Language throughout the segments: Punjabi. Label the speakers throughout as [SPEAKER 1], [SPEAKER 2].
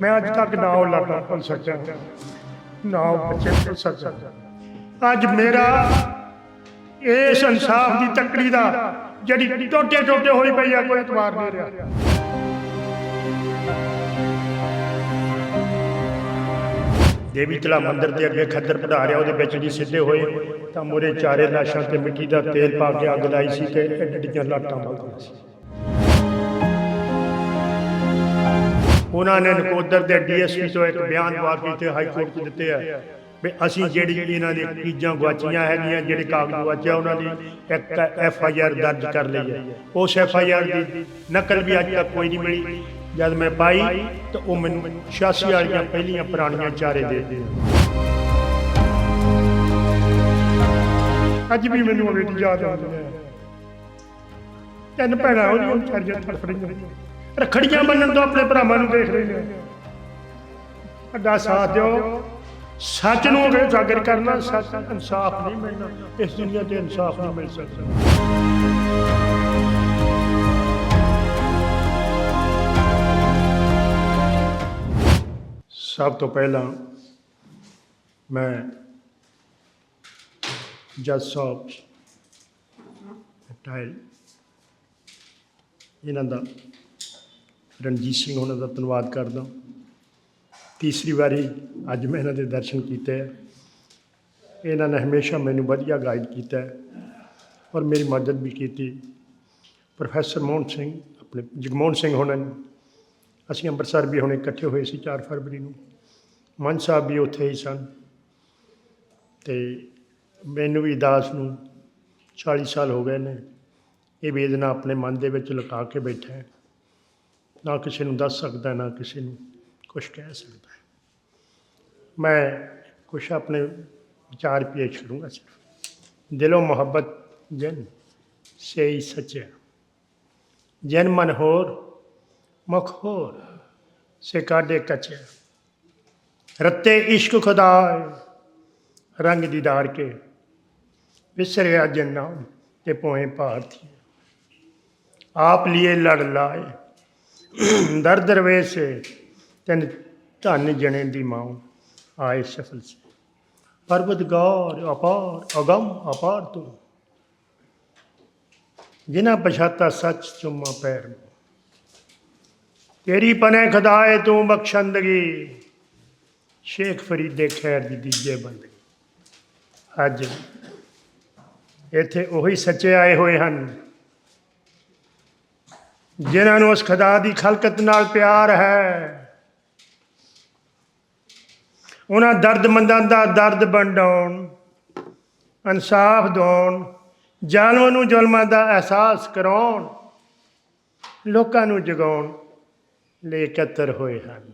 [SPEAKER 1] ਮੈਂ ਅੱਜ ਤੱਕ ਨਾ ਉਹ ਲਾਟਾ ਭੁੱਲ ਸਕਿਆ। ਨਾ ਬੱਚੇ ਭੁੱਲ ਸਕਿਆ। ਅੱਜ ਮੇਰਾ ਇਸ ਇਨਸਾਫ ਦੀ ਤੱਕੜੀ ਦਾ ਜਿਹੜੀ ਟੋਟੇ ਟੋਟੇ ਹੋਈ ਪਈ ਆ, ਕੋਈ ਇਤਬਾਰ ਨਹੀਂ ਰਿਹਾ। ਦੇਵੀ ਤਲਾ ਮੰਦਿਰ ਦੇ ਅੱਗੇ ਖੱਦਰ ਪਧਾਰਿਆ, ਉਹਦੇ ਵਿੱਚ ਜੀ ਸਿੱਧੇ ਹੋਏ, ਤਾਂ ਮੋਰੇ ਚਾਰੇ ਲਾਸ਼ਾਂ ਤੇ ਮਿੱਟੀ ਦਾ ਤੇਲ ਪਾ ਕੇ ਅੱਗ ਲਾਈ ਸੀ ਤੇ ਐਡੀਆਂ ਲਾਟਾਂ ਬਲਦੀਆਂ ਸੀ। ਉਹਨਾਂ ਨੇ ਨਕੋਦਰ ਦੇ ਡੀਐਸਪੀ ਤੋਂ ਇੱਕ ਬਿਆਨ ਦਵਾ ਕੇ ਹਾਈ ਕੋਰਟ 'ਚ ਦਿੱਤੇ ਆ ਵੀ ਅਸੀਂ ਜਿਹੜੀ ਇਹਨਾਂ ਦੀ ਚੀਜ਼ਾਂ ਗਵਾਚੀਆਂ ਹੈਗੀਆਂ, ਜਿਹੜੇ ਕਾਗਜ਼ ਗਵਾਚਿਆ ਉਹਨਾਂ ਦੀ, ਇੱਕ ਐਫ ਆਈ ਆਰ ਦਰਜ ਕਰ ਲਈ ਹੈ ਉਸ ਐਫ ਆਈ ਆਰ ਦੀ ਨਕਲ ਵੀ ਅੱਜ ਤੱਕ ਕੋਈ ਨਹੀਂ ਮਿਲੀ। ਜਦ ਮੈਂ ਪਾਈ, ਤਾਂ ਉਹ ਮੈਨੂੰ 86 ਵਾਲੀਆਂ ਪਹਿਲੀਆਂ ਪੁਰਾਣੀਆਂ ਚਾਰੇ ਦੇ ਦਿੱਤੇ ਅੱਜ ਵੀ ਮੈਨੂੰ ਉਹ ਬੇਟੀ ਯਾਦ ਆਉਂਦੀ ਹੈ ਤਿੰਨ ਭੈਣਾਂ ਉਹਦੀਆਂ ਵਿਚਾਰੀਆਂ ਤੜਫ ਰਹੀਆਂ। ਰਖੜੀਆਂ ਬੰਨਣ ਤੋਂ ਆਪਣੇ ਭਰਾਵਾਂ ਨੂੰ ਦੇਖ ਰਹੇ ਨੇ ਅੱਡਾ ਸਾਥ ਦਿਓ। ਸੱਚ ਨੂੰ ਅਗਰ ਉਜਾਗਰ ਕਰਨਾ, ਸੱਚ ਇਨਸਾਫ ਨਹੀਂ ਮਿਲਣਾ, ਇਸ ਦੁਨੀਆ ਤੇ ਇਨਸਾਫ ਨਹੀਂ ਮਿਲ ਸਕਦਾ। ਸਭ ਤੋਂ ਪਹਿਲਾਂ ਮੈਂ ਜੱਜ ਸਾਹਿਬ ਟਾਇਲ ਇਹਨਾਂ ਦਾ ਰਣਜੀਤ ਸਿੰਘ ਉਹਨਾਂ ਦਾ ਧੰਨਵਾਦ ਕਰਦਾ। ਤੀਸਰੀ ਵਾਰੀ ਅੱਜ ਮੈਂ ਇਹਨਾਂ ਦੇ ਦਰਸ਼ਨ ਕੀਤੇ ਆ। ਇਹਨਾਂ ਨੇ ਹਮੇਸ਼ਾ ਮੈਨੂੰ ਵਧੀਆ ਗਾਈਡ ਕੀਤਾ ਔਰ ਮੇਰੀ ਮਦਦ ਵੀ ਕੀਤੀ। ਪ੍ਰੋਫੈਸਰ ਮੋਹਨ ਸਿੰਘ, ਆਪਣੇ ਜਗਮੋਹਨ ਸਿੰਘ ਹੋਣਾ ਅਸੀਂ ਅੰਮ੍ਰਿਤਸਰ ਵੀ ਹੁਣੇ ਇਕੱਠੇ ਹੋਏ ਸੀ 4 ਫਰਵਰੀ ਨੂੰ। ਮਨ ਸਾਹਿਬ ਵੀ ਉੱਥੇ ਹੀ ਸਨ। ਤੇ ਮੈਨੂੰ ਵੀ ਦਾਸ ਨੂੰ 40 ਸਾਲ ਹੋ ਗਏ ਨੇ। ਇਹ ਵੇਦਨਾ ਆਪਣੇ ਮਨ ਦੇ ਵਿੱਚ ਲੁਕਾ ਕੇ ਬੈਠਾ ਹੈ। ਨਾ ਕਿਸੇ ਨੂੰ ਦੱਸ ਸਕਦਾ ਨਾ ਕਿਸੇ ਨੂੰ ਕੁਝ ਕਹਿ ਸਕਦਾ ਹੈ। ਮੈਂ ਕੁਛ ਆਪਣੇ ਵਿਚਾਰ ਪੇਸ਼ ਕਰੂੰਗਾ ਸਿਰਫ ਦਿਲੋਂ ਮੁਹੱਬਤ ਜਨ ਸੇ ਹੀ ਸੱਚਾ ਜਨ ਮਨ ਹੋਰ ਮੁਖ ਹੋਰ ਸੇ ਕਾਡੇ ਕਚਿਆ ਰੱਤੇ ਇਸ਼ਕ ਖੁਦਾ ਰੰਗ ਦੀਦਾਰ ਕੇ ਵਿਸਰਿਆ ਜਨਾ ਤੇ ਪੋਏ ਭਾਰਤੀ ਆਪ ਲਿਏ ਲੜ ਲਾਏ ਦਰ ਦਰਵੇ ਸੇ ਤਨ ਧਨ ਜਣੇ ਦੀ ਮਾਂ ਆਏ ਸਫਲ ਸੇ। ਪਰਵਤਗਾਰ ਅਪਾਰ, ਅਗਮ ਅਪਾਰ ਤੂੰ। ਜਿਨਾ ਪਛਾਤਾ ਸੱਚ ਚੁੰਮਾ ਪੈਰ ਤੇਰੀ ਪਨੇ ਖਦਾਏ ਤੂੰ ਬਖਸ਼ੰਦਗੀ। ਸ਼ੇਖ ਫਰੀਦੇ ਖੈਰ ਦੀ ਦੀਜੇ ਬੰਦਗੀ। ਅੱਜ ਇੱਥੇ ਉਹੀ ਸੱਚੇ ਆਏ ਹੋਏ ਹਨ। ਜਿਨ੍ਹਾਂ ਨੂੰ ਉਸ ਖੁਦਾ ਦੀ ਖਲਕਤ ਨਾਲ ਪਿਆਰ ਹੈ। ਉਹਨਾਂ ਦਰਦਮੰਦਾਂ ਦਾ ਦਰਦ ਵੰਡਾਉਣ, ਇਨਸਾਫ ਦਿਵਾਉਣ ਜ਼ਾਲਮਾਂ ਨੂੰ ਜ਼ੁਲਮਾਂ ਦਾ ਅਹਿਸਾਸ ਕਰਾਉਣ, ਲੋਕਾਂ ਨੂੰ ਜਗਾਉਣ ਲਈ ਇਕੱਤਰ ਹੋਏ ਹਨ।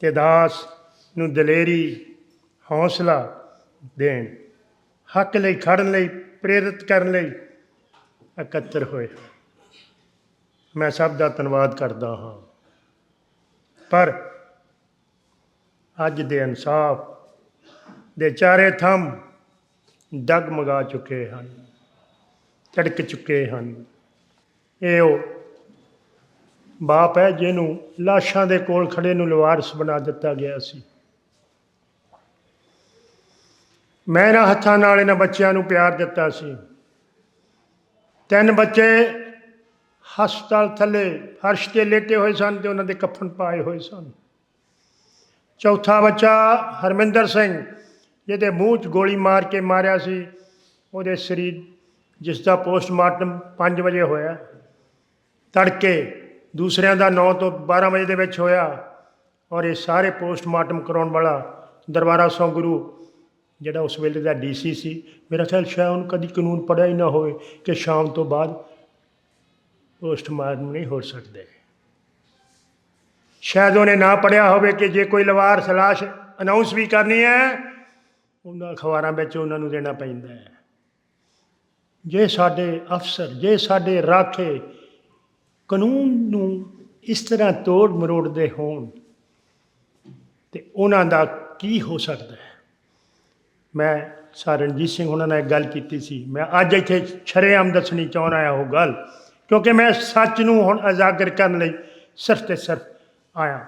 [SPEAKER 1] ਤੇ ਦਾਸ ਨੂੰ ਦਲੇਰੀ, ਹੌਸਲਾ ਦੇਣ, ਹੱਕ ਲਈ ਖੜਨ ਲਈ, ਪ੍ਰੇਰਿਤ ਕਰਨ ਲਈ ਇਕੱਤਰ ਹੋਏ ਹਨ। ਮੈਂ ਸਭ ਦਾ ਧੰਨਵਾਦ ਕਰਦਾ ਹਾਂ। ਪਰ ਅੱਜ ਦੇ ਇਨਸਾਫ ਦੇ ਚਾਰੇ ਥੰਮ ਡਗਮਗਾ ਚੁੱਕੇ ਹਨ ਝੜਕ ਚੁੱਕੇ ਹਨ। ਇਹ ਉਹ ਬਾਪ ਹੈ ਜਿਹਨੂੰ ਲਾਸ਼ਾਂ ਦੇ ਕੋਲ ਖੜੇ ਨੂੰ ਲਵਾਰਸ ਬਣਾ ਦਿੱਤਾ ਗਿਆ ਸੀ। ਮੈਂ ਇਹਨਾਂ ਹੱਥਾਂ ਨਾਲ ਇਹਨਾਂ ਬੱਚਿਆਂ ਨੂੰ ਪਿਆਰ ਦਿੱਤਾ ਸੀ। ਤਿੰਨ ਬੱਚੇ ਹਸਪਤਾਲ ਥੱਲੇ ਫਰਸ਼ ਤੇ ਲੇਟੇ ਹੋਏ ਸਨ ਤੇ ਉਹਨਾਂ ਦੇ ਕਫਨ ਪਾਏ ਹੋਏ ਸਨ। ਚੌਥਾ ਬੱਚਾ ਹਰਮਿੰਦਰ ਸਿੰਘ, ਜਿਹਦੇ ਮੂੰਹ 'ਚ ਗੋਲੀ ਮਾਰ ਕੇ ਮਾਰਿਆ ਸੀ, ਉਹਦੇ ਸਰੀਰ ਜਿਸ ਦਾ ਪੋਸਟਮਾਰਟਮ 5 ਵਜੇ ਹੋਇਆ। ਤੜਕੇ ਦੂਸਰਿਆਂ ਦਾ 9 ਤੋਂ 12 ਵਜੇ ਦੇ ਵਿੱਚ ਹੋਇਆ ਔਰ ਇਹ ਸਾਰੇ ਪੋਸਟਮਾਰਟਮ ਕਰਾਉਣ ਵਾਲਾ ਦਰਬਾਰਾ ਸੌ ਗੁਰੂ, ਜਿਹੜਾ ਉਸ ਵੇਲੇ ਦਾ ਡੀਸੀ ਸੀ। ਮੇਰਾ ਖਿਆਲ ਸ਼ਾਇਦ ਉਹਨੂੰ ਕਦੀ ਕਾਨੂੰਨ ਪੜਿਆ ਹੀ ਨਾ ਹੋਵੇ ਕਿ ਸ਼ਾਮ ਤੋਂ ਬਾਅਦ ਪੋਸਟਮਾਰਟਮ ਨਹੀਂ ਹੋ ਸਕਦੇ। ਸ਼ਾਇਦ ਉਹਨੇ ਨਾ ਪੜਿਆ ਹੋਵੇ ਕਿ ਜੇ ਕੋਈ ਲਵਾਰ ਸਲਾਸ਼ ਅਨਾਉਂਸ ਵੀ ਕਰਨੀ ਹੈ, ਉਹਨਾਂ ਅਖਬਾਰਾਂ ਵਿੱਚ ਉਹਨਾਂ ਨੂੰ ਦੇਣਾ ਪੈਂਦਾ ਹੈ। ਜੇ ਸਾਡੇ ਅਫਸਰ, ਜੇ ਸਾਡੇ ਰਾਖੇ ਕਾਨੂੰਨ ਨੂੰ ਇਸ ਤਰ੍ਹਾਂ ਤੋੜ ਮਰੋੜਦੇ ਹੋਣ, ਤੇ ਉਹਨਾਂ ਦਾ ਕੀ ਹੋ ਸਕਦਾ ਹੈ? ਮੈਂ ਸਰ ਰਣਜੀਤ ਸਿੰਘ ਉਹਨਾਂ ਨਾਲ ਗੱਲ ਕੀਤੀ ਸੀ। ਮੈਂ ਅੱਜ ਇੱਥੇ ਸ਼ਰੇਆਮ ਦੱਸਣੀ ਚਾਹੁੰਦਾ ਹਾਂ ਉਹ ਗੱਲ। ਕਿਉਂਕਿ ਮੈਂ ਸੱਚ ਨੂੰ ਹੁਣ ਉਜਾਗਰ ਕਰਨ ਲਈ ਸਿਰਫ ਤੇ ਸਿਰਫ ਆਇਆ।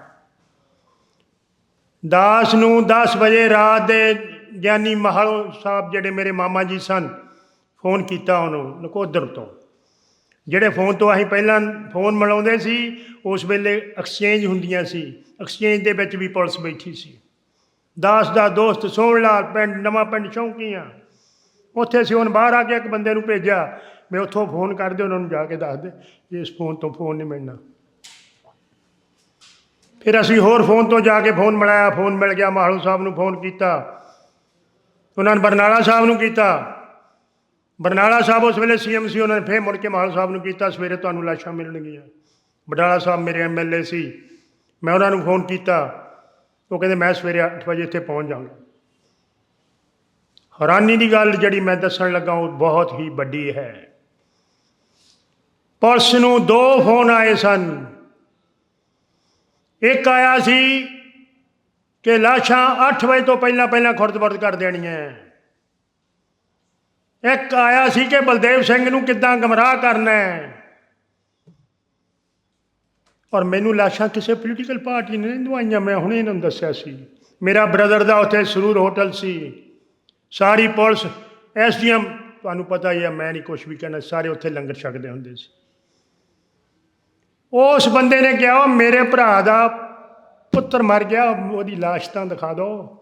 [SPEAKER 1] ਦਾਸ ਨੂੰ 10 ਵਜੇ ਰਾਤ ਦੇ ਗਿਆਨੀ ਮਹਾਲੋ ਸਾਹਿਬ ਜਿਹੜੇ ਮੇਰੇ ਮਾਮਾ ਜੀ ਸਨ, ਫੋਨ ਕੀਤਾ ਉਹਨੂੰ ਨਕੋਦਰ ਤੋਂ। ਜਿਹੜੇ ਫੋਨ ਤੋਂ ਅਸੀਂ ਪਹਿਲਾਂ ਫੋਨ ਮਿਲਾਉਂਦੇ ਸੀ, ਉਸ ਵੇਲੇ ਐਕਸਚੇਂਜ ਹੁੰਦੀਆਂ ਸੀ। ਐਕਸਚੇਂਜ ਦੇ ਵਿੱਚ ਵੀ ਪੁਲਿਸ ਬੈਠੀ ਸੀ। ਦਾਸ ਦਾ ਦੋਸਤ ਸੋਹਣ ਲਾਲ ਪਿੰਡ, ਨਵਾਂ ਪਿੰਡ ਚੌਂਕੀਆਂ। ਉੱਥੇ ਅਸੀਂ ਹੁਣ ਬਾਹਰ ਆ ਕੇ ਇੱਕ ਬੰਦੇ ਨੂੰ ਭੇਜਿਆ। ਮੈਂ ਉੱਥੋਂ ਫੋਨ ਕਰਦੇ ਉਹਨਾਂ ਨੂੰ ਜਾ ਕੇ ਦੱਸ ਦੇ ਵੀ ਇਸ ਫੋਨ ਤੋਂ ਫੋਨ ਨਹੀਂ ਮਿਲਣਾ। ਫਿਰ ਅਸੀਂ ਹੋਰ ਫੋਨ ਤੋਂ ਜਾ ਕੇ ਫੋਨ ਮਿਲਾਇਆ, ਫੋਨ ਮਿਲ ਗਿਆ, ਮਾਹਲੂ ਸਾਹਿਬ ਨੂੰ ਫੋਨ ਕੀਤਾ। ਉਹਨਾਂ ਨੇ ਬਰਨਾਲਾ ਸਾਹਿਬ ਨੂੰ ਕੀਤਾ। ਬਰਨਾਲਾ ਸਾਹਿਬ ਉਸ ਵੇਲੇ ਸੀਐਮ ਸੀ, ਉਹਨਾਂ ਨੇ ਫੇਰ ਮੁੜ ਕੇ ਮਾਹਲੂ ਸਾਹਿਬ ਨੂੰ ਕੀਤਾ। ਸਵੇਰੇ ਤੁਹਾਨੂੰ ਲਾਸ਼ਾਂ ਮਿਲਣਗੀਆਂ। ਬਡਾਲਾ ਸਾਹਿਬ ਮੇਰੇ ਐਮਐਲਏ ਸੀ। ਮੈਂ ਉਹਨਾਂ ਨੂੰ ਫੋਨ ਕੀਤਾ। ਉਹ ਕਹਿੰਦੇ, ਮੈਂ ਸਵੇਰੇ 8 ਵਜੇ ਇੱਥੇ ਪਹੁੰਚ ਜਾਵਾਂਗਾ। ਹੈਰਾਨੀ ਦੀ ਗੱਲ ਜਿਹੜੀ ਮੈਂ ਦੱਸਣ ਲੱਗਾ, ਉਹ ਬਹੁਤ ਹੀ ਵੱਡੀ ਹੈ। ਪੁਲਿਸ ਨੂੰ ਦੋ ਫੋਨ ਆਏ ਸਨ। ਇੱਕ ਆਇਆ ਸੀ ਕਿ ਲਾਸ਼ਾਂ 8 ਵਜੇ ਤੋਂ ਪਹਿਲਾਂ ਪਹਿਲਾਂ ਖੁਰਦ-ਬੁਰਦ ਕਰ ਦੇਣੀਆਂ ਇੱਕ ਆਇਆ ਸੀ ਕਿ ਬਲਦੇਵ ਸਿੰਘ ਨੂੰ ਕਿੱਦਾਂ ਗਮਰਾਹ ਕਰਨਾ ਹੈ ਔਰ ਮੈਨੂੰ ਲਾਸ਼ਾਂ ਕਿਸੇ ਪੋਲੀਟੀਕਲ ਪਾਰਟੀ ਨੇ ਨਹੀਂ ਦਵਾਈਆਂ, ਮੈਂ ਹੁਣੇ ਇਹਨਾਂ ਨੂੰ ਦੱਸਿਆ ਸੀ। ਮੇਰਾ ਬ੍ਰਦਰ ਦਾ ਉੱਥੇ ਸਰੂਰ ਹੋਟਲ ਸੀ। ਸਾਰੀ ਪੁਲਿਸ ਐਸਡੀਐਮ ਤੁਹਾਨੂੰ ਪਤਾ ਹੀ ਹੈ ਮੈਂ ਨਹੀਂ ਕੁਝ ਵੀ ਕਹਿਣਾ, ਸਾਰੇ ਉੱਥੇ ਲੰਗਰ ਛਕਦੇ ਹੁੰਦੇ ਸੀ। ਉਸ ਬੰਦੇ ਨੇ ਕਿਹਾ, ਉਹ ਮੇਰੇ ਭਰਾ ਦਾ ਪੁੱਤਰ ਮਰ ਗਿਆ, ਉਹਦੀ ਲਾਸ਼ ਤਾਂ ਦਿਖਾ ਦਿਓ।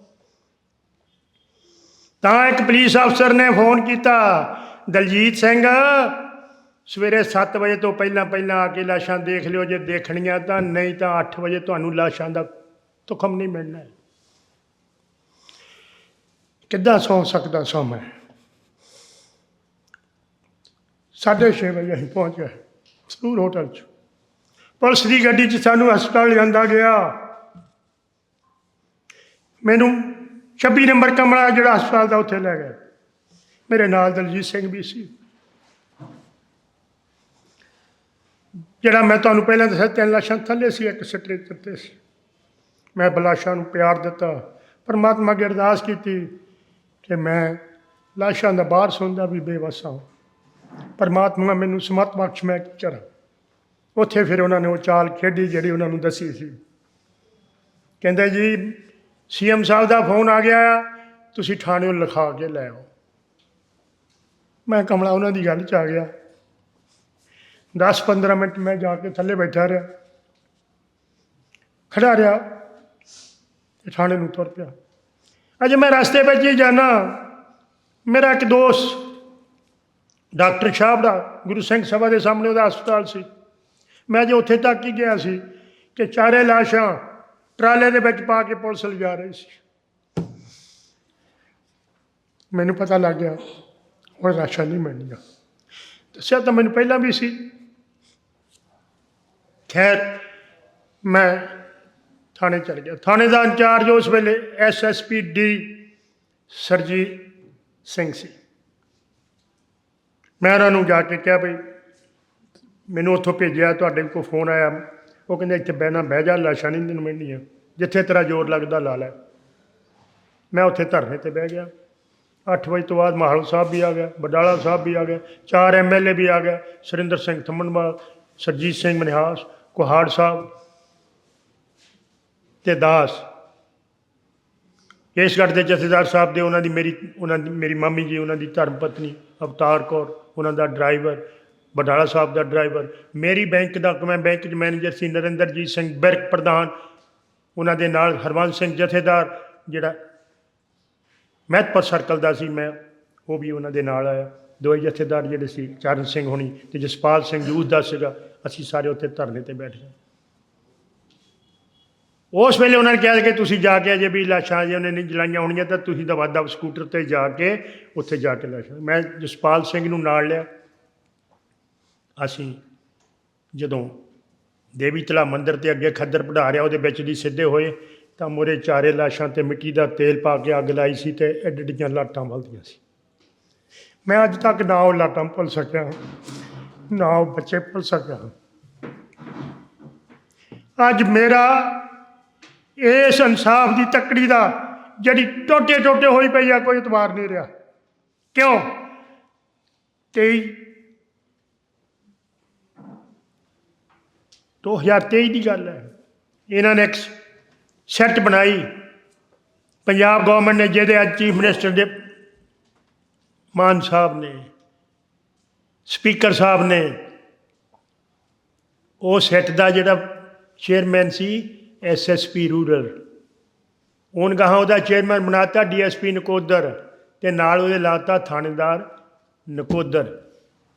[SPEAKER 1] ਤਾਂ ਇੱਕ ਪੁਲਿਸ ਅਫਸਰ ਨੇ ਫੋਨ ਕੀਤਾ, ਦਲਜੀਤ ਸਿੰਘ, ਸਵੇਰੇ 7 ਵਜੇ ਤੋਂ ਪਹਿਲਾਂ ਪਹਿਲਾਂ ਆ ਕੇ ਲਾਸ਼ਾਂ ਦੇਖ ਲਿਓ, ਜੇ ਦੇਖਣੀਆਂ ਤਾਂ ਨਹੀਂ ਤਾਂ 8 ਵਜੇ ਤੁਹਾਨੂੰ ਲਾਸ਼ਾਂ ਦਾ ਤੁਖਮ ਨਹੀਂ ਮਿਲਣਾ ਕਿੱਦਾਂ ਸੌਂ ਸਕਦਾ ਸੌ ਮੈਂ? ਸਾਢੇ ਛੇ ਵਜੇ ਅਸੀਂ ਪਹੁੰਚ ਗਏ ਸਰੂਰ ਹੋਟਲ 'ਚ। ਪੁਲਿਸ ਦੀ ਗੱਡੀ 'ਚ ਸਾਨੂੰ ਹਸਪਤਾਲ ਲਿਆਂਦਾ ਗਿਆ। ਮੈਨੂੰ 26 ਨੰਬਰ ਕਮਰਾ ਜਿਹੜਾ ਹਸਪਤਾਲ ਦਾ ਉੱਥੇ ਲੈ ਗਏ। ਮੇਰੇ ਨਾਲ ਦਲਜੀਤ ਸਿੰਘ ਵੀ ਸੀ। ਜਿਹੜਾ ਮੈਂ ਤੁਹਾਨੂੰ ਪਹਿਲਾਂ ਦੱਸਿਆ, ਤਿੰਨ ਲਾਸ਼ਾਂ ਥੱਲੇ ਸੀ, ਇੱਕ ਸਟ੍ਰੇਚਰ ਤੇ ਸੀ। ਮੈਂ ਬਲਾਸ਼ਾਂ ਨੂੰ ਪਿਆਰ ਦਿੱਤਾ। ਪਰਮਾਤਮਾ ਅੱਗੇ ਅਰਦਾਸ ਕੀਤੀ ਕਿ ਮੈਂ ਲਾਸ਼ਾਂ ਦਾ ਬਾਹਰ ਸੁਣਦਾ ਵੀ ਬੇਵਸ ਹਾਂ। ਪਰਮਾਤਮਾ ਮੈਨੂੰ ਸਮਤ ਬਖਸ਼ ਮੈਂ ਕੀ ਕਰਾਂ ਉੱਥੇ ਫਿਰ ਉਹਨਾਂ ਨੇ ਉਹ ਚਾਲ ਖੇਡੀ ਜਿਹੜੀ ਉਹਨਾਂ ਨੂੰ ਦੱਸੀ ਸੀ। ਕਹਿੰਦੇ ਜੀ, ਸੀਐਮ ਸਾਹਿਬ ਦਾ ਫੋਨ ਆ ਗਿਆ ਆ, ਤੁਸੀਂ ਥਾਣਿਓਂ ਲਿਖਾ ਕੇ ਲੈ ਆਓ। ਮੈਂ ਕਮਲਾ, ਉਹਨਾਂ ਦੀ ਗੱਲ 'ਚ ਆ ਗਿਆ। 10-15 ਮਿੰਟ ਮੈਂ ਜਾ ਕੇ ਥੱਲੇ ਬੈਠਾ ਰਿਹਾ। ਖੜਾ ਰਿਹਾ ਤੇ ਥਾਣੇ ਨੂੰ ਤੁਰ ਪਿਆ। ਅਜੇ ਮੈਂ ਰਸਤੇ ਵਿੱਚ ਹੀ ਜਾਣਾ ਮੇਰਾ ਇੱਕ ਦੋਸਤ, ਡਾਕਟਰ ਸਾਹਿਬ ਦਾ, ਗੁਰੂ ਸਿੰਘ ਸਭਾ ਦੇ ਸਾਹਮਣੇ ਉਹਦਾ ਹਸਪਤਾਲ ਸੀ। ਮੈਂ ਜੇ ਉੱਥੇ ਤੱਕ ਹੀ ਗਿਆ ਸੀ ਕਿ ਚਾਰੇ ਲਾਸ਼ਾਂ ਟਰਾਲੇ ਦੇ ਵਿੱਚ ਪਾ ਕੇ ਪੁਲਿਸ ਲਿਜਾ ਰਹੀ ਸੀ। ਮੈਨੂੰ ਪਤਾ ਲੱਗ ਗਿਆ, ਹੁਣ ਲਾਸ਼ਾਂ ਨਹੀਂ ਮਿਲਣੀਆਂ। ਦੱਸਿਆ ਤਾਂ ਮੈਨੂੰ ਪਹਿਲਾਂ ਵੀ ਸੀ। ਖੈਰ, ਮੈਂ ਥਾਣੇ ਚਲ ਗਿਆ। ਥਾਣੇ ਦਾ ਇੰਚਾਰਜ ਉਸ ਵੇਲੇ ਐਸਐਸਪੀ ਡੀ ਸਰਜੀਤ ਸਿੰਘ ਸੀ। ਮੈਂ ਉਹਨਾਂ ਨੂੰ ਜਾ ਕੇ ਕਿਹਾ ਭਈ ਮੈਨੂੰ ਉੱਥੋਂ ਭੇਜਿਆ, ਤੁਹਾਡੇ ਕੋਲ ਫੋਨ ਆਇਆ। ਉਹ ਕਹਿੰਦੇ, ਇੱਥੇ ਬਹਿਣਾ, ਬਹਿ ਜਾ, ਲਾਸ਼ਾਂ ਨਹੀਂ ਤੈਨੂੰ ਮਿਲਣੀਆਂ। ਜਿੱਥੇ ਤੇਰਾ ਜ਼ੋਰ ਲੱਗਦਾ, ਲਾ ਲੈ। ਮੈਂ ਉੱਥੇ ਧਰਨੇ ਤੇ ਬਹਿ ਗਿਆ। 8 ਵਜੇ ਤੋਂ ਬਾਅਦ ਮਾਹਲ ਸਾਹਿਬ ਵੀ ਆ ਗਿਆ, ਬਡਾਲਾ ਸਾਹਿਬ ਵੀ ਆ ਗਿਆ, ਚਾਰ ਐਮਐਲਏ ਵੀ ਆ ਗਿਆ, ਸੁਰਿੰਦਰ ਸਿੰਘ ਥੰਮਣਵਾਲ, ਸਰਜੀਤ ਸਿੰਘ ਮਨਿਹਾਸ, ਕੁਹਾੜ ਸਾਹਿਬ ਤੇ ਦਾਸ। ਕੇਸਗੜ੍ਹ ਦੇ ਜਥੇਦਾਰ ਸਾਹਿਬ ਦੇ ਉਹਨਾਂ ਦੀ ਮੇਰੀ, ਉਹਨਾਂ ਦੀ, ਮੇਰੀ ਮਾਮੀ ਜੀ, ਉਹਨਾਂ ਦੀ ਧਰਮ ਪਤਨੀ ਅਵਤਾਰ ਕੌਰ, ਉਹਨਾਂ ਦਾ ਡਰਾਈਵਰ ਬਟਾਲਾ ਸਾਹਿਬ ਦਾ ਡਰਾਈਵਰ, ਮੇਰੀ ਬੈਂਕ ਦਾ ਮੈਂ ਬੈਂਕ 'ਚ ਮੈਨੇਜਰ ਸੀ, ਨਰਿੰਦਰਜੀਤ ਸਿੰਘ ਬਿਰਕ ਪ੍ਰਧਾਨ। ਉਹਨਾਂ ਦੇ ਨਾਲ ਹਰਵੰਸ ਸਿੰਘ ਜਥੇਦਾਰ, ਜਿਹੜਾ ਮਹਿਤਪੁਰ ਸਰਕਲ ਦਾ ਸੀ ਮੈਂ, ਉਹ ਵੀ ਉਹਨਾਂ ਦੇ ਨਾਲ ਆਇਆ। ਦੋਏ ਜਥੇਦਾਰ ਜਿਹੜੇ ਸੀ, ਚਰਨ ਸਿੰਘ ਹੋਣੀ ਤੇ ਜਸਪਾਲ ਸਿੰਘ ਯੂਥ ਦਾ ਸੀਗਾ, ਅਸੀਂ ਸਾਰੇ ਉੱਥੇ ਧਰਨੇ ਤੇ ਬੈਠ ਗਏ। ਉਸ ਵੇਲੇ ਉਹਨਾਂ ਨੇ ਕਿਹਾ ਕਿ ਤੁਸੀਂ ਜਾ ਕੇ ਅਜੇ ਵੀ ਲਾਸ਼ਾਂ ਜੇ ਉਹਨੇ ਨਹੀਂ ਜਲਾਈਆਂ ਹੋਣੀਆਂ, ਤਾਂ ਤੁਸੀਂ ਦਵਾ ਦਵ ਸਕੂਟਰ ਤੇ ਜਾ ਕੇ, ਉੱਥੇ ਜਾ ਕੇ ਲਾਸ਼ਾਂ। ਮੈਂ ਜਸਪਾਲ ਸਿੰਘ ਨੂੰ ਨਾਲ ਲਿਆ। ਅਸੀਂ ਜਦੋਂ ਦੇਵੀ ਤਲਾ ਮੰਦਿਰ ਤੇ ਅੱਗੇ ਖੱਦਰ ਪੜਾ ਰਿਹਾ, ਉਹਦੇ ਵਿੱਚ ਦੀ ਸਿੱਧੇ ਹੋਏ, ਤਾਂ ਮੋਰੇ ਚਾਰੇ ਲਾਸ਼ਾਂ ਤੇ ਮਿੱਟੀ ਦਾ ਤੇਲ ਪਾ ਕੇ ਅੱਗ ਲਾਈ ਸੀ ਤੇ ਐਡੀਆਂ ਲਾਟਾਂ ਬਲਦੀਆਂ ਸੀ। ਮੈਂ ਅੱਜ ਤੱਕ ਨਾ ਉਹ ਲਾਟਾਂ ਭੁੱਲ ਸਕਿਆ, ਨਾ ਉਹ ਬੱਚੇ ਭੁੱਲ ਸਕਿਆ। ਅੱਜ ਮੇਰਾ ਇਸ ਇਨਸਾਫ ਦੀ ਤੱਕੜੀ ਦਾ ਜਿਹੜੀ ਟੋਟੇ ਟੋਟੇ ਹੋਈ ਪਈ ਆ, ਕੋਈ ਇਤਬਾਰ ਨਹੀਂ ਰਿਹਾ। ਕਿਉਂ? 23 2023 ਦੀ ਗੱਲ ਹੈ। ਇਹਨਾਂ ਨੇ ਇੱਕ ਸੈੱਟ ਬਣਾਈ। ਪੰਜਾਬ ਗਵਰਨਮੈਂਟ ਨੇ ਜਿਹਦੇ ਅੱਜ ਚੀਫ ਮਿਨਿਸਟਰ ਦੇ ਮਾਨ ਸਾਹਿਬ ਨੇ ਸਪੀਕਰ ਸਾਹਿਬ ਨੇ, ਉਹ ਸੈੱਟ ਦਾ ਜਿਹੜਾ ਚੇਅਰਮੈਨ ਸੀ ਐਸਐਸਪੀ ਰੂਰਲ ਉਹਨ ਗਾਹਾਂ ਉਹਦਾ ਚੇਅਰਮੈਨ ਬਣਾਤਾ ਡੀਐਸਪੀ ਨਕੋਦਰ ਤੇ ਨਾਲ ਉਹਦੇ ਲਾਤਾ ਥਾਣੇਦਾਰ ਨਕੋਦਰ।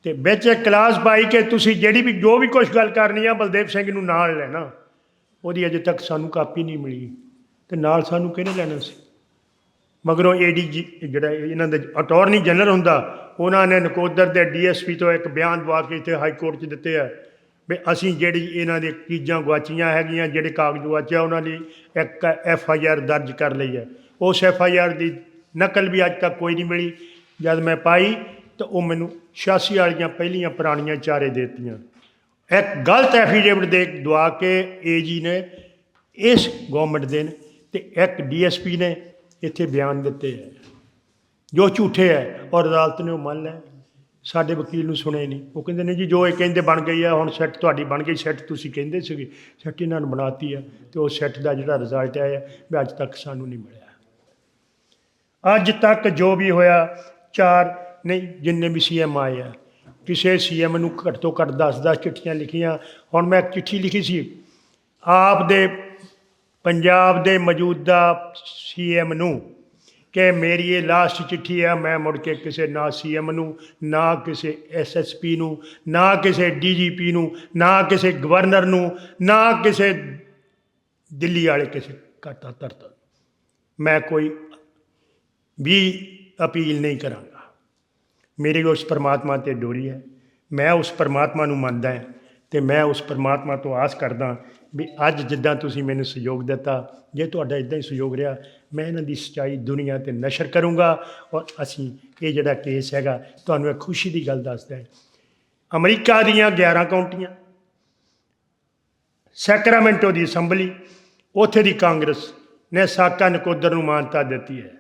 [SPEAKER 1] ਤੇ ਵਿੱਚ ਇੱਕ ਕਲਾਸ ਪਾਈ ਕਿ ਤੁਸੀਂ ਜਿਹੜੀ ਵੀ ਜੋ ਵੀ ਕੁਝ ਗੱਲ ਕਰਨੀ ਆ, ਬਲਦੇਵ ਸਿੰਘ ਨੂੰ ਨਾਲ ਲੈਣਾ। ਉਹਦੀ ਅਜੇ ਤੱਕ ਸਾਨੂੰ ਕਾਪੀ ਨਹੀਂ ਮਿਲੀ। ਤੇ ਨਾਲ ਸਾਨੂੰ ਕਿਹਨੇ ਲੈਣਾ ਸੀ? ਮਗਰੋਂ ਏਡੀਜੀ ਜਿਹੜਾ ਇਹਨਾਂ ਦੇ ਅਟਾਰਨੀ ਜਨਰਲ ਹੁੰਦਾ, ਉਹਨਾਂ ਨੇ ਨਕੋਦਰ ਦੇ ਡੀਐਸਪੀ ਤੋਂ ਇੱਕ ਬਿਆਨ ਦਵਾ ਕੇ ਇੱਥੇ ਹਾਈ ਕੋਰਟ 'ਚ ਦਿੱਤੇ ਆ ਵੀ ਅਸੀਂ ਜਿਹੜੀ ਇਹਨਾਂ ਦੀ ਚੀਜ਼ਾਂ ਗਵਾਚੀਆਂ ਹੈਗੀਆਂ, ਜਿਹੜੇ ਕਾਗਜ਼ ਗਵਾਚਿਆ ਉਹਨਾਂ ਲਈ ਇੱਕ ਐਫ ਆਈ ਆਰ ਦਰਜ ਕਰ ਲਈ ਹੈ। ਉਸ ਐਫ ਆਈ ਆਰ ਦੀ ਨਕਲ ਵੀ ਅੱਜ ਤੱਕ ਕੋਈ ਨਹੀਂ ਮਿਲੀ। ਜਦ ਮੈਂ ਪਾਈ ਤਾਂ ਉਹ ਮੈਨੂੰ 86 ਵਾਲੀਆਂ ਪਹਿਲੀਆਂ ਪੁਰਾਣੀਆਂ ਚਾਰੇ ਦੇਤੀਆਂ। ਇੱਕ ਗਲਤ ਐਫੀਡੇਵਿਟ ਦੇ ਦਵਾ ਕੇ ਏਜੀ ਨੇ ਇਸ ਗਵਰਨਮੈਂਟ ਦੇ ਨੇ ਤੇ ਇੱਕ ਡੀਐਸਪੀ ਨੇ ਇੱਥੇ ਬਿਆਨ ਦਿੱਤੇ ਹੈ। ਜੋ ਝੂਠੇ ਹੈ ਔਰ ਅਦਾਲਤ ਨੇ ਉਹ ਮੰਨ ਲਿਆ। ਸਾਡੇ ਵਕੀਲ ਨੂੰ ਸੁਣੇ ਨਹੀਂ। ਉਹ ਕਹਿੰਦੇ ਨੇ ਜੀ, ਜੋ ਇਹ ਕਹਿੰਦੇ ਬਣ ਗਈ ਆ ਹੁਣ ਸੈੱਟ ਤੁਹਾਡੀ ਬਣ ਗਈ, ਸੈੱਟ ਤੁਸੀਂ ਕਹਿੰਦੇ ਸੀਗੇ। ਸੈੱਟ ਇਹਨਾਂ ਨੂੰ ਬਣਾਤੀ ਆ ਤੇ ਉਹ ਸੈੱਟ ਦਾ ਜਿਹੜਾ ਰਿਜ਼ਲਟ ਆਇਆ ਵੀ ਅੱਜ ਤੱਕ ਸਾਨੂੰ ਨਹੀਂ ਮਿਲਿਆ। ਅੱਜ ਤੱਕ ਜੋ ਵੀ ਹੋਇਆ, ਚਾਰ ਨਹੀਂ, ਜਿੰਨੇ ਵੀ ਸੀਐਮ ਆਏ ਆ। ਕਿਸੇ ਸੀਐਮ ਨੂੰ ਘੱਟ ਤੋਂ ਘੱਟ 10-10 ਚਿੱਠੀਆਂ ਲਿਖੀਆਂ। ਹੁਣ ਮੈਂ ਇੱਕ ਚਿੱਠੀ ਲਿਖੀ ਸੀ। ਆਪ ਦੇ, ਪੰਜਾਬ ਦੇ ਮੌਜੂਦਾ ਸੀਐਮ ਨੂੰ ਕਿ ਮੇਰੀ ਇਹ ਲਾਸਟ ਚਿੱਠੀ ਆ, ਮੈਂ ਮੁੜ ਕੇ ਕਿਸੇ ਨਾ ਸੀਐਮ ਨੂੰ, ਨਾ ਕਿਸੇ ਐਸਐਸਪੀ ਨੂੰ, ਨਾ ਕਿਸੇ ਡੀਜੀਪੀ ਨੂੰ, ਨਾ ਕਿਸੇ ਗਵਰਨਰ ਨੂੰ, ਨਾ ਕਿਸੇ ਦਿੱਲੀ ਵਾਲੇ ਕਿਸੇ ਘਾਟਾ ਤਰਤਾ ਮੈਂ ਕੋਈ ਵੀ ਅਪੀਲ ਨਹੀਂ ਕਰਾਂਗਾ। ਮੇਰੀ ਉਸ ਪਰਮਾਤਮਾ ਤੇ ਡੋਰੀ ਹੈ। ਮੈਂ ਉਸ ਪਰਮਾਤਮਾ ਨੂੰ ਮੰਨਦਾ ਹਾਂ ਤੇ ਮੈਂ ਉਸ ਪਰਮਾਤਮਾ ਤੋਂ ਆਸ ਕਰਦਾ ਵੀ ਅੱਜ ਜਿੱਦਾਂ ਤੁਸੀਂ ਮੈਨੂੰ ਸਹਿਯੋਗ ਦਿੱਤਾ, ਜੇ ਤੁਹਾਡਾ ਇਦਾਂ ਹੀ ਸਹਿਯੋਗ ਰਿਹਾ, ਮੈਂ ਇਹਨਾਂ ਦੀ ਸਚਾਈ ਦੁਨੀਆ ਤੇ ਨਸ਼ਰ ਕਰੂੰਗਾ ਔਰ ਅਸੀਂ ਇਹ ਜਿਹੜਾ ਕੇਸ ਹੈਗਾ, ਤੁਹਾਨੂੰ ਇਹ ਖੁਸ਼ੀ ਦੀ ਗੱਲ ਦੱਸਦਾ ਹੈ। ਅਮਰੀਕਾ ਦੀਆਂ 11 ਕਾਉਂਟੀਆਂ ਸੈਕਰਾਮੈਂਟੋ ਦੀ ਅਸੈਂਬਲੀ, ਉੱਥੇ ਦੀ ਕਾਂਗਰਸ ਨੇ ਸਾਕਾ ਨਕੋਦਰ ਨੂੰ ਮਾਨਤਾ ਦਿੱਤੀ ਹੈ।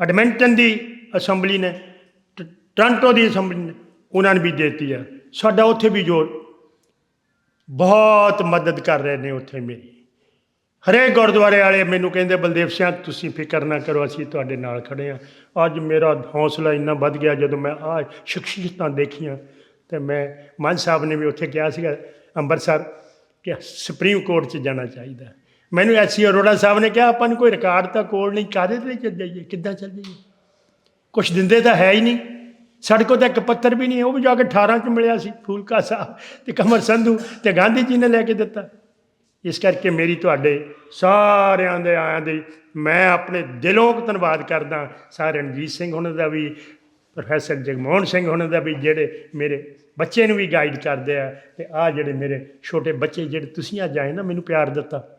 [SPEAKER 1] ਐਡਮਿੰਟਨ ਦੀ ਅਸੈਂਬਲੀ ਨੇ ਟੋਰਾਂਟੋ ਦੀ ਅਸੈਂਬਲੀ ਉਹਨਾਂ ਨੇ ਵੀ ਦੇ ਦਿੱਤੀ ਹੈ ਸਾਡਾ ਉੱਥੇ ਵੀ ਜੋ ਬਹੁਤ ਮਦਦ ਕਰ ਰਹੇ ਨੇ ਉੱਥੇ ਮੇਰੀ। ਹਰੇਕ ਗੁਰਦੁਆਰੇ ਵਾਲੇ ਮੈਨੂੰ ਕਹਿੰਦੇ, ਬਲਦੇਵ ਸਿੰਘ, ਤੁਸੀਂ ਫਿਕਰ ਨਾ ਕਰੋ, ਅਸੀਂ ਤੁਹਾਡੇ ਨਾਲ ਖੜੇ ਆ। ਅੱਜ ਮੇਰਾ ਹੌਸਲਾ ਇੰਨਾ ਵੱਧ ਗਿਆ, ਜਦੋਂ ਮੈਂ ਆ ਸ਼ਖਸੀਅਤਾਂ ਦੇਖੀਆਂ, ਤੇ ਮੈਂ ਮਾਨ ਸਾਹਿਬ ਨੇ ਵੀ ਉੱਥੇ ਕਿਹਾ ਸੀਗਾ ਅੰਮ੍ਰਿਤਸਰ ਕਿ ਸੁਪਰੀਮ ਕੋਰਟ 'ਚ ਜਾਣਾ ਚਾਹੀਦਾ। ਮੈਨੂੰ ਐਸੀ ਅਰੋੜਾ ਸਾਹਿਬ ਨੇ ਕਿਹਾ, ਆਪਾਂ ਨੂੰ ਕੋਈ ਰਿਕਾਰਡ ਤਾਂ ਕੋਲ ਨਹੀਂ, ਕਾਹਦੇ ਤੇ ਚੱਲ ਜਾਈਏ, ਕਿੱਦਾਂ ਚੱਲ ਜਾਈਏ? ਕੁਛ ਦਿੰਦੇ ਤਾਂ ਹੈ ਹੀ ਨਹੀਂ। ਸਾਡੇ ਕੋਲ ਤਾਂ ਇੱਕ ਪੱਤਰ ਵੀ ਨਹੀਂ, ਉਹ ਵੀ ਜਾ ਕੇ 18 ਚ ਮਿਲਿਆ ਸੀ, ਫੂਲਕਾ ਸਾਹਿਬ ਤੇ ਕਮਰ ਸੰਧੂ ਤੇ ਗਾਂਧੀ ਜੀ ਨੇ ਲੈ ਕੇ ਦਿੱਤਾ। ਇਸ ਕਰਕੇ ਮੇਰੀ ਤੁਹਾਡੇ ਸਾਰਿਆਂ ਦੇ ਆਇਆਂ ਦੀ ਮੈਂ ਆਪਣੇ ਦਿਲੋਂ ਧੰਨਵਾਦ ਕਰਦਾ, ਸਾਰੇ ਰਣਜੀਤ ਸਿੰਘ ਉਹਨਾਂ ਦਾ ਵੀ, ਪ੍ਰੋਫੈਸਰ ਜਗਮੋਹਨ ਸਿੰਘ ਉਹਨਾਂ ਦਾ ਵੀ, ਜਿਹੜੇ ਮੇਰੇ ਬੱਚੇ ਨੂੰ ਵੀ ਗਾਈਡ ਕਰਦੇ ਆ ਤੇ ਆ ਜਿਹੜੇ ਮੇਰੇ ਛੋਟੇ ਬੱਚੇ, ਜਿਹੜੇ ਤੁਸੀਂ ਅੱਜ ਆਏ ਨਾ, ਮੈਨੂੰ ਪਿਆਰ ਦਿੱਤਾ।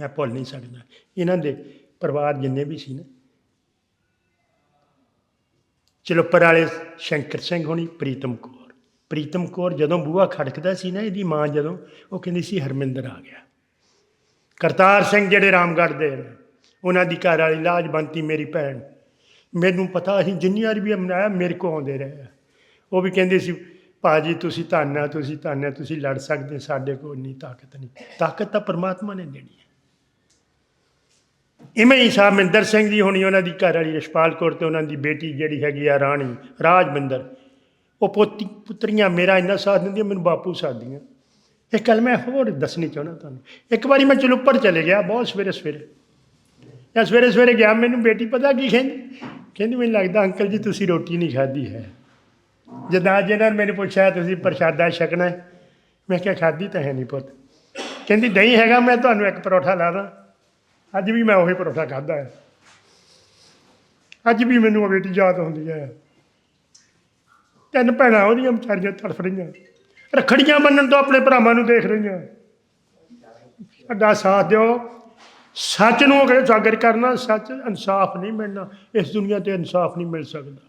[SPEAKER 1] ਮੈਂ ਭੁੱਲ ਨਹੀਂ ਸਕਦਾ। ਇਹਨਾਂ ਦੇ ਪਰਿਵਾਰ ਜਿੰਨੇ ਵੀ ਸੀ ਨਾ ਚਲੁੱਪਰ ਵਾਲੇ ਸ਼ੰਕਰ ਸਿੰਘ ਹੋਣੀ, ਪ੍ਰੀਤਮ ਕੌਰ। ਪ੍ਰੀਤਮ ਕੌਰ ਜਦੋਂ ਬੂਹਾ ਖੜਕਦਾ ਸੀ ਨਾ, ਇਹਦੀ ਮਾਂ ਜਦੋਂ, ਉਹ ਕਹਿੰਦੀ ਸੀ, ਹਰਮਿੰਦਰ ਆ ਗਿਆ। ਕਰਤਾਰ ਸਿੰਘ ਜਿਹੜੇ ਰਾਮਗੜ੍ਹ ਦੇ ਨੇ, ਉਹਨਾਂ ਦੀ ਘਰ ਵਾਲੀ ਲਾਜਬੰਤੀ ਮੇਰੀ ਭੈਣ। ਮੈਨੂੰ ਪਤਾ, ਅਸੀਂ ਜਿੰਨੀ ਵਾਰ ਵੀ ਮਨਾਇਆ ਮੇਰੇ ਕੋ ਆਉਂਦੇ ਰਹੇ ਆ। ਉਹ ਵੀ ਕਹਿੰਦੇ ਸੀ, ਭਾਜੀ, ਤੁਸੀਂ ਧੰਨ ਆ, ਤੁਸੀਂ ਧੰਨ ਆ, ਤੁਸੀਂ ਲੜ ਸਕਦੇ, ਸਾਡੇ ਕੋਲ ਨਹੀਂ ਤਾਕਤ ਨਹੀਂ। ਤਾਕਤ ਤਾਂ ਪਰਮਾਤਮਾ ਨੇ ਦੇਣੀ ਹੈ ਇਵੇਂ ਹੀ ਸਾਹਿਬ ਮਿੰਦਰ ਸਿੰਘ ਜੀ ਹੋਣੀ ਉਹਨਾਂ ਦੀ ਘਰ ਵਾਲੀ ਰਸ਼ਪਾਲ ਕੌਰ ਤੇ ਉਹਨਾਂ ਦੀ ਬੇਟੀ ਜਿਹੜੀ ਹੈਗੀ ਆ ਰਾਣੀ, ਰਾਜਮਿੰਦਰ। ਉਹ ਪੋਤੀ, ਪੁੱਤਰੀਆਂ ਮੇਰਾ ਇੰਨਾ ਸਾਥ ਦਿੰਦੀਆਂ, ਮੈਨੂੰ ਬਾਪੂ ਸਾਥ-ਦੀਆਂ ਇਹ ਕੱਲ ਮੈਂ ਹੋਰ ਦੱਸਣੀ ਚਾਹੁੰਦਾ ਤੁਹਾਨੂੰ। ਇੱਕ ਵਾਰੀ ਮੈਂ ਚਲੁੱਪਰ ਚਲੇ ਗਿਆ, ਬਹੁਤ ਸਵੇਰੇ ਸਵੇਰੇ। ਜਾਂ ਸਵੇਰੇ ਸਵੇਰੇ ਗਿਆ, ਮੈਨੂੰ ਬੇਟੀ ਪਤਾ ਕੀ ਕਹਿੰਦੀ? ਕਹਿੰਦੀ, ਮੈਨੂੰ ਲੱਗਦਾ ਅੰਕਲ ਜੀ ਤੁਸੀਂ ਰੋਟੀ ਨਹੀਂ ਖਾਧੀ ਹੈ। ਜਦਾਂ ਅੱਜ ਇਹਨਾਂ ਨੇ ਮੈਨੂੰ ਪੁੱਛਿਆ, ਤੁਸੀਂ ਪ੍ਰਸ਼ਾਦਾ ਛਕਣਾ ਮੈਂ ਕਿਹਾ, ਖਾਧੀ ਤਾਂ ਹੈ ਨਹੀਂ ਪੁੱਤ। ਕਹਿੰਦੀ, ਦਹੀਂ ਹੈਗਾ, ਮੈਂ ਤੁਹਾਨੂੰ ਇੱਕ ਪਰੌਠਾ ਲਾ ਦਾਂ। ਅੱਜ ਵੀ ਮੈਂ ਉਹੀ ਪਰੌਠਾ ਖਾਧਾ ਹੈ। ਅੱਜ ਵੀ ਮੈਨੂੰ ਉਹ ਬੇਟੀ ਯਾਦ ਹੁੰਦੀ ਹੈ। ਤਿੰਨ ਭੈਣਾਂ ਉਹਦੀਆਂ ਵਿਚਾਰੀਆਂ ਤੜਫ ਰਹੀਆਂ। ਰੱਖੜੀਆਂ ਬੰਨਣ ਤੋਂ ਆਪਣੇ ਭਰਾਵਾਂ ਨੂੰ ਦੇਖ ਰਹੀਆਂ। ਸਾਡਾ ਸਾਥ ਦਿਓ। ਸੱਚ ਨੂੰ ਅਗਰ ਉਜਾਗਰ ਕਰਨਾ, ਸੱਚ ਇਨਸਾਫ ਨਹੀਂ ਮਿਲਣਾ। ਇਸ ਦੁਨੀਆ ਤੇ ਇਨਸਾਫ ਨਹੀਂ ਮਿਲ ਸਕਦਾ।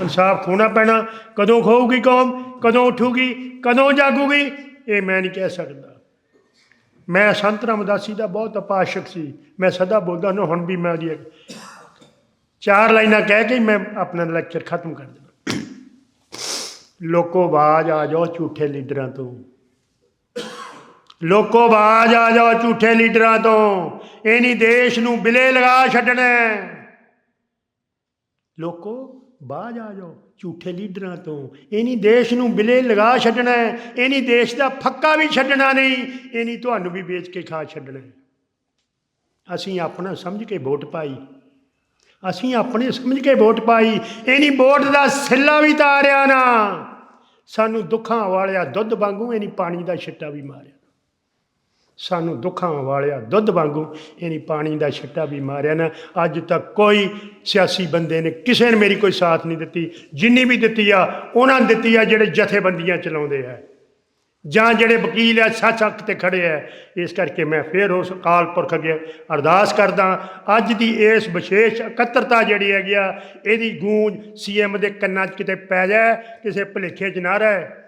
[SPEAKER 1] ਇਨਸਾਫ ਖੋਣਾ ਪੈਣਾ। ਕਦੋਂ ਖੋਊਗੀ ਕੌਮ? ਕਦੋਂ ਉੱਠੂਗੀ? ਕਦੋਂ ਜਾਗੂਗੀ? ਇਹ ਮੈਂ ਨਹੀਂ ਕਹਿ ਸਕਦਾ। ਮੈਂ ਸੰਤ ਰਾਮਦਾਸੀ ਦਾ ਬਹੁਤ ਉਪਾਸ਼ਕ ਸੀ। ਮੈਂ ਸਦਾ ਬੋਲਦਾ ਹਾਂ ਹੁਣ ਵੀ ਮੈਂ ਉਹਦੀ ਚਾਰ ਲਾਈਨਾਂ ਕਹਿ ਕੇ ਮੈਂ ਆਪਣਾ ਲੈਕਚਰ ਖਤਮ ਕਰ ਦੇਣਾ ਲੋਕੋ ਆਵਾਜ਼ ਆ ਜਾਓ ਝੂਠੇ ਲੀਡਰਾਂ ਤੋਂ। ਲੋਕੋ ਬਾਜ ਆ ਜਾਓ ਝੂਠੇ ਲੀਡਰਾਂ ਤੋਂ। ਇਹ ਨਹੀਂ ਦੇਸ਼ ਨੂੰ ਬਿਲੇ ਲਗਾ ਛੱਡਣਾ। ਲੋਕੋ ਬਾਜ ਆ ਜਾਓ। ਝੂਠੇ ਲੀਡਰਾਂ ਤੋਂ। ਇਹ ਦੇਸ਼ ਨੂੰ ਬਿਲੇ ਲਗਾ ਛੱਡਣਾ ਹੈ। ਇਹ ਦੇਸ਼ ਦਾ ਫੱਕਾ ਵੀ ਛੱਡਣਾ ਨਹੀਂ। ਇਹ ਤੁਹਾਨੂੰ ਵੀ ਵੇਚ ਕੇ ਖਾ ਛੱਡਣਾ ਅਸੀਂ ਆਪਣਾ ਸਮਝ ਕੇ ਵੋਟ ਪਾਈ। ਅਸੀਂ ਆਪਣੇ ਸਮਝ ਕੇ ਵੋਟ ਪਾਈ। ਇਹ ਵੋਟ ਦਾ ਸਿੱਲਾ ਵੀ ਤਾਰਿਆ ਨਾ। ਸਾਨੂੰ ਦੁੱਖਾਂ ਵਾਲਿਆ ਦੁੱਧ ਵਾਂਗੂ ਇਹ ਪਾਣੀ ਦਾ ਛਿੱਟਾ ਵੀ ਮਾਰਿਆ। ਸਾਨੂੰ ਦੁੱਖਾਂ ਵਾਲਿਆ, ਦੁੱਧ ਵਾਂਗੂ ਇਹਨੇ ਪਾਣੀ ਦਾ ਛਿੱਟਾ ਵੀ ਮਾਰਿਆ ਨਾ। ਅੱਜ ਤੱਕ ਕੋਈ ਸਿਆਸੀ ਬੰਦੇ ਨੇ ਕਿਸੇ ਨੇ ਮੇਰੀ ਕੋਈ ਸਾਥ ਨਹੀਂ ਦਿੱਤੀ। ਜਿੰਨੀ ਵੀ ਦਿੱਤੀ ਆ, ਉਹਨਾਂ ਨੇ ਦਿੱਤੀ ਆ ਜਿਹੜੇ ਜਥੇਬੰਦੀਆਂ ਚਲਾਉਂਦੇ ਆ। ਜਾਂ ਜਿਹੜੇ ਵਕੀਲ ਆ ਸੱਚ ਹੱਕ ਤੇ ਖੜੇ ਆ। ਇਸ ਕਰਕੇ ਮੈਂ ਫਿਰ ਉਸ ਅਕਾਲ ਪੁਰਖ ਅੱਗੇ ਅਰਦਾਸ ਕਰਦਾ ਅੱਜ ਦੀ ਇਸ ਵਿਸ਼ੇਸ਼ ਇਕੱਤਰਤਾ ਜਿਹੜੀ ਹੈਗੀ ਆ, ਇਹਦੀ ਗੂੰਜ ਸੀਐਮ ਦੇ ਕੰਨਾਂ 'ਚ ਕਿਤੇ ਪੈ ਜਾਏ, ਕਿਸੇ ਭੁਲੇਖੇ 'ਚ ਨਾ ਰਹੇ।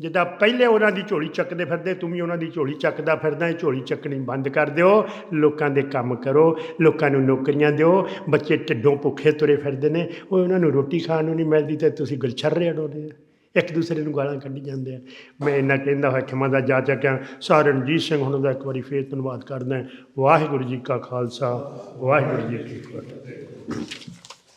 [SPEAKER 1] ਜਿੱਦਾਂ ਪਹਿਲੇ ਉਹਨਾਂ ਦੀ ਝੋਲੀ ਚੱਕਦੇ ਫਿਰਦੇ, ਤੂੰ ਵੀ ਉਹਨਾਂ ਦੀ ਝੋਲੀ ਚੱਕਦਾ ਫਿਰਦਾ, ਇਹ ਝੋਲੀ ਚੱਕਣੀ ਬੰਦ ਕਰ ਦਿਓ। ਲੋਕਾਂ ਦੇ ਕੰਮ ਕਰੋ, ਲੋਕਾਂ ਨੂੰ ਨੌਕਰੀਆਂ ਦਿਓ। ਬੱਚੇ ਢਿੱਡੋਂ ਭੁੱਖੇ ਤੁਰੇ ਫਿਰਦੇ ਨੇ। ਉਹ ਉਹਨਾਂ ਨੂੰ ਰੋਟੀ ਖਾਣ ਨੂੰ ਨਹੀਂ ਮਿਲਦੀ ਤੇ ਤੁਸੀਂ ਗੁਲਛਰਰੇ ਉਡਾਉਂਦੇ ਇੱਕ ਦੂਸਰੇ ਨੂੰ ਗਾਲਾਂ ਕੱਢੀ ਜਾਂਦੇ ਆ। ਮੈਂ ਇੰਨਾ ਕਹਿੰਦਾ ਹੋਇਆ, ਖਿਮਾ ਦਾ ਜਾ ਚੱਕਿਆ। ਸਰ ਰਣਜੀਤ ਸਿੰਘ ਹੁਣ ਦਾ ਇੱਕ ਵਾਰੀ ਫੇਰ ਧੰਨਵਾਦ ਕਰਦਾ। ਵਾਹਿਗੁਰੂ ਜੀ ਕਾ ਖਾਲਸਾ, ਵਾਹਿਗੁਰੂ ਜੀ ਕੀ ਫਤਿਹ।